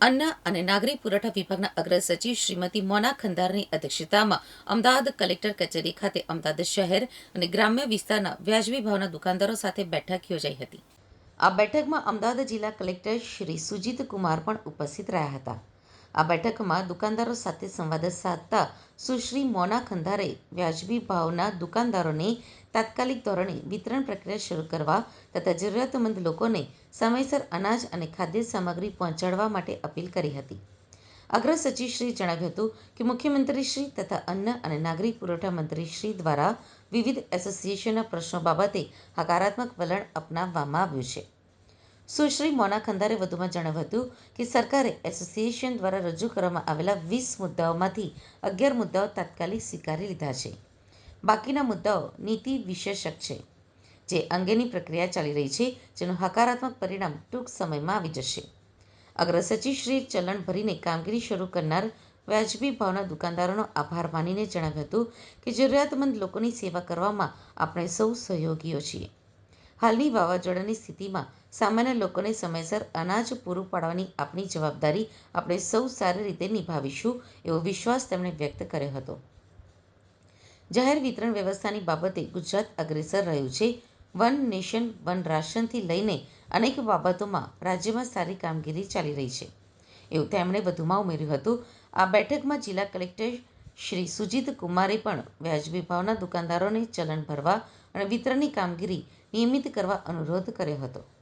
અન્ન અને નાગરિક પુરવઠા વિભાગના અગ્ર સચિવ શ્રીમતી મોના ખંદારની અધ્યક્ષતામાં અમદાવાદ કલેક્ટર કચેરી ખાતે અમદાવાદ શહેર અને ગ્રામ્ય વિસ્તારના વ્યાજબી ભાવના દુકાનદારો સાથે બેઠક યોજાઈ હતી. આ બેઠકમાં અમદાવાદ જિલ્લા કલેક્ટર શ્રી સુજીત કુમાર પણ ઉપસ્થિત રહ્યા હતા. આ બેઠકમાં દુકાનદારો સાથે સંવાદ સાધતા સુશ્રી મોના ખંદારે વ્યાજબી ભાવના દુકાનદારોને તાત્કાલિક ધોરણે વિતરણ પ્રક્રિયા શરૂ કરવા તથા જરૂરિયાતમંદ લોકોને સમયસર અનાજ અને ખાદ્ય સામગ્રી પહોંચાડવા માટે અપીલ કરી હતી. અગ્ર સચિવશ્રીએ જણાવ્યું હતું કે મુખ્યમંત્રીશ્રી તથા અન્ન અને નાગરિક પુરવઠા મંત્રીશ્રી દ્વારા વિવિધ એસોસિએશનના પ્રશ્નો બાબતે હકારાત્મક વલણ અપનાવવામાં આવ્યું છે. સુશ્રી મોના ખંદારે વધુમાં જણાવ્યું હતું કે સરકારે એસોસિએશન દ્વારા રજૂ કરવામાં આવેલા વીસ મુદ્દાઓમાંથી અગિયાર મુદ્દાઓ તાત્કાલિક સ્વીકારી લીધા છે. બાકીના મુદ્દાઓ નીતિ વિશેષક છે, જે અંગેની પ્રક્રિયા ચાલી રહી છે, જેનું હકારાત્મક પરિણામ ટૂંક સમયમાં આવી જશે. અગ્ર શ્રી ચલણ ભરીને કામગીરી શરૂ કરનાર વ્યાજબી ભાવના દુકાનદારોનો આભાર માનીને જણાવ્યું હતું કે જરૂરિયાતમંદ લોકોની સેવા કરવામાં આપણે સૌ સહયોગીઓ છીએ. હાલની વાવાઝોડાની સ્થિતિમાં સામાન્ય લોકોને સમયસર અનાજ પૂરું પાડવાની આપણી જવાબદારી આપણે સૌ સારી રીતે નિભાવીશું, એવો વિશ્વાસ તેમણે વ્યક્ત કર્યો હતો. જાહેર વિતરણ વ્યવસ્થાની બાબતે ગુજરાત અગ્રેસર રહ્યું છે. વન નેશન, વન રાશનથી લઈને અનેક બાબતોમાં રાજ્યમાં સારી કામગીરી ચાલી રહી છે. એવું તેમણે વધુમાં ઉમેર્યું હતું. આ બેઠકમાં જિલ્લા કલેક્ટર શ્રી સુજીત કુમારે પણ વ્યાજબી ભાવના દુકાનદારોને ચલણ ભરવા અને વિતરણની કામગીરી નિયમિત કરવા અનુરોધ કર્યો હતો.